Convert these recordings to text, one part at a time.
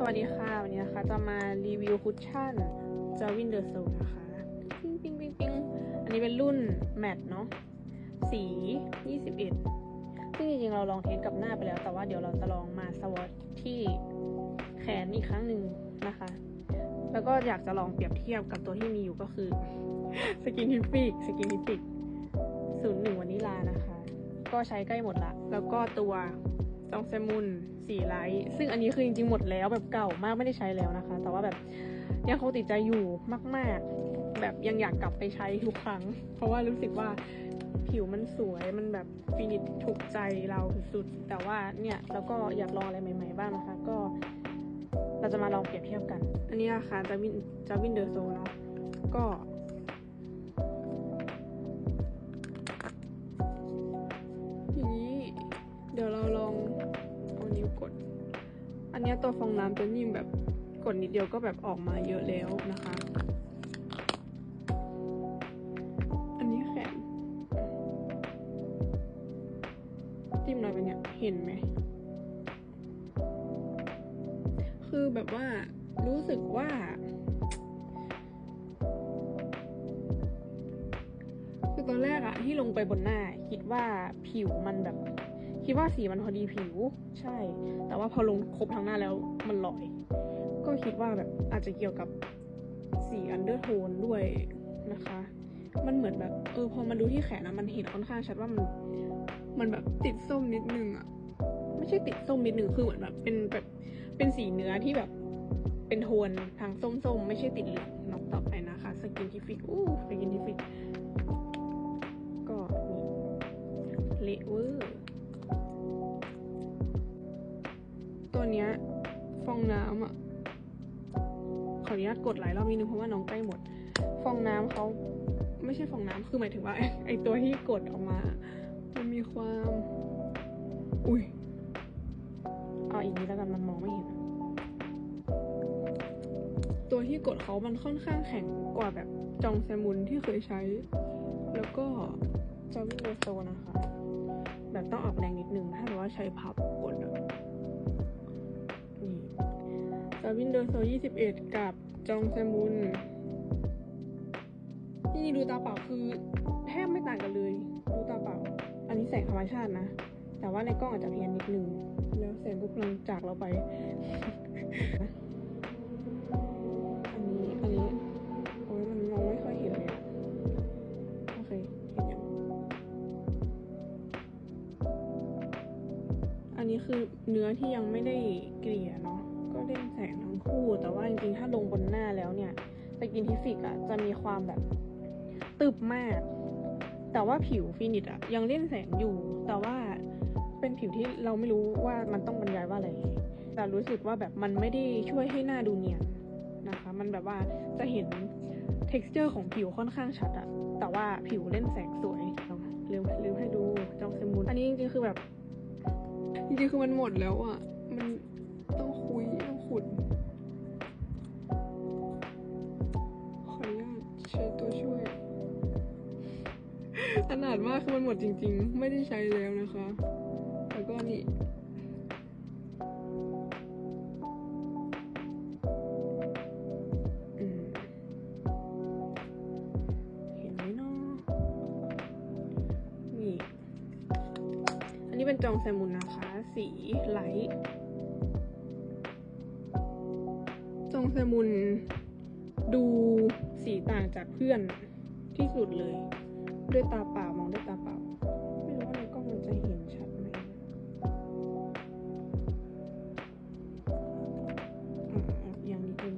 สวัสดีค่ะวันนี้นะคะจะมารีวิวคุชชั่นจาวินเดอร์โซนะคะปิ้งปิ้งปิ้งปิ้งอันนี้เป็นรุ่นแมตเนาะสี 21 ซึ่งจริงๆเราลองเทสกับหน้าไปแล้ว แต่ว่าเดี๋ยวเราจะลองมาสวอตที่แขนอีกครั้งหนึ่งนะคะ แล้วก็อยากจะลองเปรียบเทียบกับตัวที่มีอยู่ก็คือสกินทิฟิกสกินทิฟิกศูนย์หนึ่งวานิลานะคะ ก็ใช้ใกล้หมดละ แล้วก็ตัวจองเซมุน สีไลท์ซึ่งอันนี้คือจริงๆหมดแล้วแบบเก่ามากไม่ได้ใช้แล้วนะคะ แต่ว่าแบบยังคงติดใจอยู่มาก ๆ แบบยังอยากกลับไปใช้ทุกครั้ง เพราะว่ารู้สึกว่าผิวมันสวยมันแบบฟินิชถูกใจเราสุดๆแต่ว่าเนี่ยเราก็อยากลองอะไรใหม่ ๆ บ้างนะคะ ก็ เราจะมาลองเปรียบเทียบกัน อันนี้นะคะจาวินจาวินเดอร์โซเนาะก็ อันนี้ตัวฟองน้ำตัวนิ่มแบบกดนิดเดียวก็แบบออกมาเยอะแล้วนะคะ อันนี้แขนจิ้มหน่อยเป็นเนี่ยเห็นไหม คือแบบว่ารู้สึกว่าคือตอนแรกอะที่ลงไปบนหน้า คิดว่าผิวมันแบบ คิดว่าสีมันพอดีผิว ใช่ แต่ว่าพอลงครบทั้งหน้าแล้วมันลอย ก็คิดว่าแบบอาจจะเกี่ยวกับสีอันเดอร์โทนด้วยนะคะ มันเหมือนแบบเออพอมาดูที่แขนนะมันเห็นค่อนข้างชัดว่ามันมันแบบติดส้มนิดนึงอะไม่ใช่ติดส้มนิดนึงคือเหมือนแบบเป็นแบบเป็นสีเนื้อที่แบบเป็นโทนทางส้มๆ ไม่ใช่ติดเหลืองนอกต่อไปนะคะสกินทิฟิกอู้สกินทิฟิกก็เละเวอร์ ตัวเนี้ยฟองน้ำอะขออนุญาตกดหลายรอบนิดนึงเพราะว่าน้องใกล้หมด ฟองน้ำเขาไม่ใช่ฟองน้ำคือหมายถึงว่าไอตัวที่กดออกมา มันมีความ อุ้ยเอาอีกนี้แล้วกันมันมองไม่เห็น ตัวที่กดเขามันค่อนข้างแข็งกว่าแบบจองแซมุนที่เคยใช้ แล้วก็จาวินโดโซนะคะ แบบต้องออกแรงนิดนึงถ้าแบบว่าใช้พับกดอะาวินโดโซ 21 กับจองแซมุนนี่ดูตาเปล่าคือแทบไม่ต่างกันเลย ดูตาเปล่า อันนี้แสงธรรมชาตินะ แต่ว่าในกล้องอาจจะเพี้ยนนิดนึง แล้วแสงก็กำลังจากเราไป อันนี้ อันนี้ โอ้ยมันมองไม่ค่อยเห็นเลยอะโอเค เห็นยังอันนี้คือเนื้อที่ยังไม่ได้เกลี่ยเนาะ เล่นแสงทั้งคู่ แต่ว่าจริงๆ ถ้าลงบนหน้าแล้วเนี่ยสกินทิฟิกอะจะมีความแบบตึบมาก แต่ว่าผิวฟินิชอะยังเล่นแสงอยู่ แต่ว่าเป็นผิวที่เราไม่รู้ว่ามันต้องบรรยายว่าอะไร แต่รู้สึกว่าแบบมันไม่ได้ช่วยให้หน้าดูเนียนนะคะ มันแบบว่าจะเห็น texture ของผิวค่อนข้างชัดอะแต่ว่าผิวเล่นแสงสวยเอาลืมลืมให้ดูจองเซมุนอันนี้จริงๆคือแบบจริงๆคือมันหมดแล้วอะมันต้องคุย ขนาดมากคือมันหมดจริง ๆ ไม่ได้ใช้แล้วนะคะ แล้วก็นี่เห็นไหมเนาะนี่อันนี้เป็นจองแซมุนนะคะ สีไลท์จองแซมุนดูสีต่างจากเพื่อนที่สุดเลย ด้วยตาเปล่ามองด้วยตาเปล่า ไม่รู้ว่าในกล้องมันจะเห็นชัดไหมอะแอบยังนิดนึง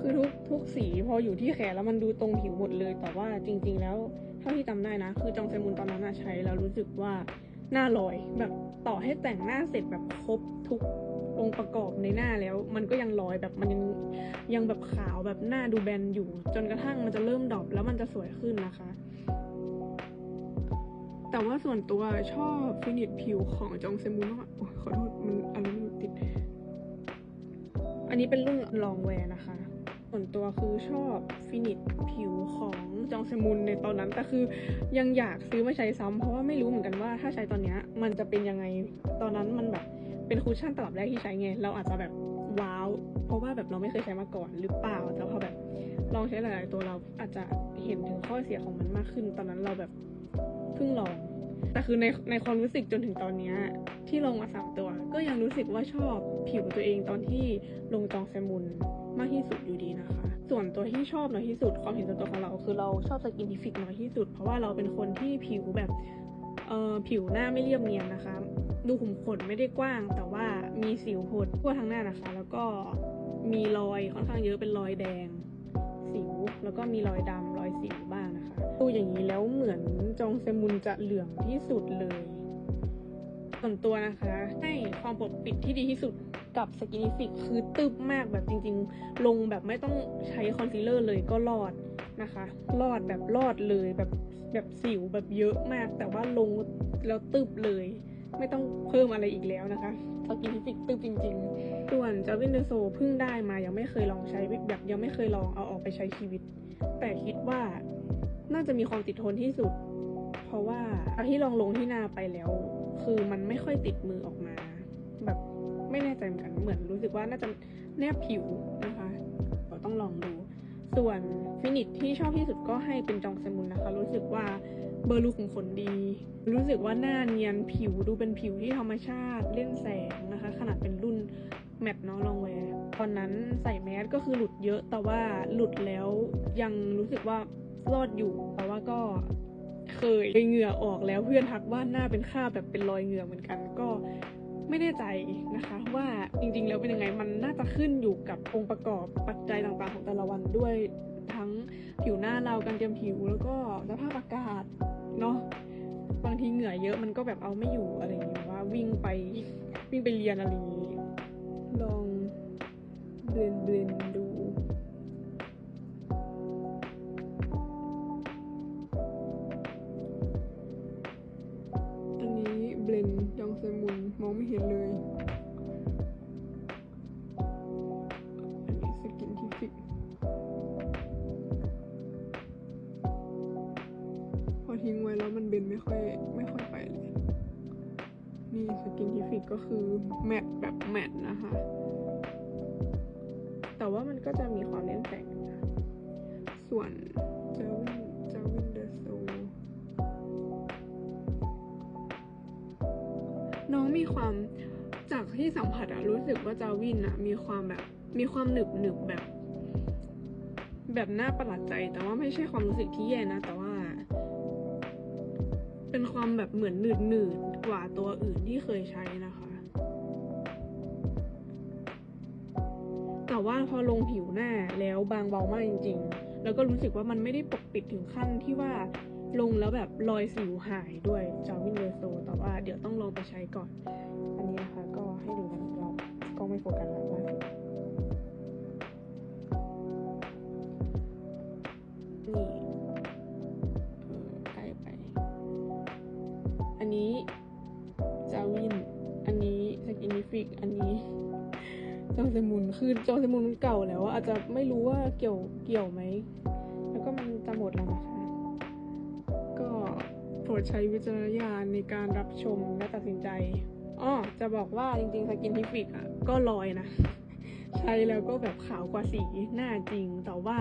คือทุกทุกสีพออยู่ที่แขนแล้วมันดูตรงผิวหมดเลย แต่ว่าจริง ๆ แล้วเท่าที่จำได้นะ คือจองเซมุนตอนนั้นใช้แล้วรู้สึกว่าหน้าลอยแบบต่อให้แต่งหน้าเสร็จแบบครบทุก องค์ประกอบในหน้าแล้ว มันก็ยังลอยแบบมันยังยังแบบขาวแบบหน้าดูแบนอยู่ จนกระทั่งมันจะเริ่มดรอปแล้วมันจะสวยขึ้นนะคะ แต่ว่าส่วนตัวชอบฟินิชผิวของจองเซมุนมากขอโทษมันอะไรไม่ติด อันนี้เป็นรุ่นลองแวร์นะคะส่วนตัวคือชอบฟินิชผิวของจองเซมุนในตอนนั้น แต่คือยังอยากซื้อมาใช้ซ้ำเพราะว่าไม่รู้เหมือนกันว่าถ้าใช้ตอนเนี้ยมันจะเป็นยังไงตอนนั้นมันแบบ เป็นคุชชั่นตลับแรกที่ใช้ไง เราอาจจะแบบว้าว เพราะว่าแบบเราไม่เคยใช้มาก่อนหรือเปล่าแต่พอแบบลองใช้หลาย ๆ ตัวเราอาจจะเห็นถึงข้อเสียของมันมากขึ้น ตอนนั้นเราแบบเพิ่งลอง แต่คือในในความรู้สึกจนถึงตอนนี้ที่ลงมาสามตัว ก็ยังรู้สึกว่าชอบผิวตัวเองตอนที่ลงจองเซมุนมากที่สุดอยู่ดีนะคะ ส่วนตัวที่ชอบน้อยที่สุดความเห็นส่วนตัวของเรา คือเราชอบสกินทิฟิกน้อยที่สุด เพราะว่าเราเป็นคนที่ผิวแบบ เอ่อผิวหน้าไม่เรียบเนียนนะคะ ดูขุมขนไม่ได้กว้าง แต่ว่ามีสิวผดทั่วทั้งหน้านะคะ แล้วก็มีรอยค่อนข้างเยอะเป็นรอยแดง สิวแล้วก็มีรอยดำรอยสิวบ้างนะคะ ดูอย่างนี้แล้วเหมือนจองเซมุนจะเหลืองที่สุดเลยส่วนตัวนะคะ ให้ความปกปิดที่ดีที่สุดกับสกินฟิกคือตึบมากแบบจริง ๆ ลงแบบไม่ต้องใช้คอนซีลเลอร์เลยก็รอดนะคะ รอดแบบรอดเลยแบบ แบบสิวแบบเยอะมาก แต่ว่าลงแล้วตึบเลย ไม่ต้องเพิ่มอะไรอีกแล้วนะคะสกิน i ฟิกตึบจริงๆ ส่วนจาวินเดอร์โซเพิ่งได้มายังไม่เคยลองใช้แบบยังไม่เคยลองเอาออกไปใช้ชีวิต แต่คิดว่าน่าจะมีความติดทนที่สุด เพราะว่าที่ลองลงที่หน้าไปแล้ว คือมันไม่ค่อยติดมือออกมา แบบไม่แน่ใจเหมือนกันเหมือนรู้สึกว่าน่าจะแนบผิวนะคะเราต้องลองดู ส่วนฟินิชที่ชอบที่สุดก็ให้เป็นจองเซมุนนะคะ รู้สึกว่าเบอร์ลูขุมขนดี รู้สึกว่าหน้าเนียนผิวดูเป็นผิวที่ธรรมชาติเล่นแสงนะคะ ขนาดเป็นรุ่นแมทเนาะลองแวร์ตอนนั้นใส่แมสก็คือหลุดเยอะแต่ว่าหลุดแล้วยังรู้สึกว่ารอดอยู่ แต่ว่าก็เคยเหงื่อออกแล้วเพื่อนทักว่าหน้าเป็นคราแบบเป็นรอยเหงื่อเหมือนกันก็ ไม่แน่ใจนะคะว่าจริงๆแล้วเป็นยังไงมันน่าจะขึ้นอยู่กับองค์ประกอบปัจจัยต่างๆของแต่ละวันด้วยทั้งผิวหน้าเราการเตรียมผิวแล้วก็สภาพอากาศเนาะบางทีเหงื่อเยอะมันก็แบบเอาไม่อยู่อะไรอย่างเงี้ยว่าวิ่งไปวิ่งไปเรียนอะไรอย่างงี้ลองเบลนเบลนดู บลองเซมุนมองไม่เห็นเลย อันนี้สกินทิฟิกพอทิ้งไว้แล้วมันเบนไม่ค่อยไม่ค่อยไปเลย นี่สกินทิฟิกก็คือแมตแบบแมตนะคะ แต่ว่ามันก็จะมีความเล่นแสงส่วนเจาวินเจาวินเดอร์โซ น้องมีความจากที่สัมผัสอะรู้สึกว่าจาวินอะมีความแบบมีความหนึบหนึบแบบ แบบน่าประหลาดใจ แต่ว่าไม่ใช่ความรู้สึกที่แย่นะ แต่ว่า เป็นความแบบเหมือนหนืดหนืดกว่าตัวอื่นที่เคยใช้นะคะ แต่ว่าพอลงผิวหน้าแล้วบางเบามากจริง ๆ แล้วก็รู้สึกว่ามันไม่ได้ปกปิดถึงขั้นที่ว่า ลงแล้วแบบรอยสิวหายด้วยจาวินเดอร์โซแต่ว่าเดี๋ยวต้องลองไปใช้ก่อน อันนี้นะคะก็ให้ดูกันอีกรอบกล้องไม่โฟกัสแล้วล่าสุดนี่ใกล้ไป อันนี้จาวิน อันนี้สกินิฟิก อันนี้จองเซมุนคือจองเซมุนมันเก่าแล้วอะอาจจะไม่รู้ว่าเกี่ยวเกี่ยวไหม แล้วก็มันจะหมดแล้ว ปรดใช้วิจารณญาณในการรับชมและตัดสินใจอ้อจะบอกว่าจริงๆสกินทิฟิกอะก็ลอยนะ ใช้แล้วก็แบบขาวกว่าสีหน้าจริง แต่ว่า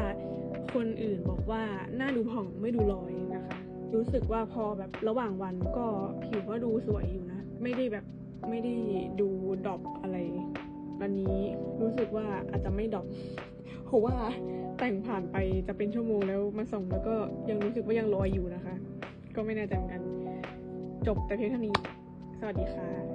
คนอื่นบอกว่าหน้าดูผ่องไม่ดูลอยนะคะ รู้สึกว่าพอแบบระหว่างวันก็ผิวก็ดูสวยอยู่นะ ไม่ได้แบบไม่ได้ดูดรอปอะไรอันนี้รู้สึกว่าอาจจะไม่ดรอปเพราะว่าแต่งผ่านไปจะเป็นชั่วโมงแล้วมาส่งแล้วก็ยังรู้สึกว่ายังลอยอยู่นะคะ ก็ไม่แน่ใจเหมือนกัน จบแต่เพียงเท่านี้ สวัสดีค่ะ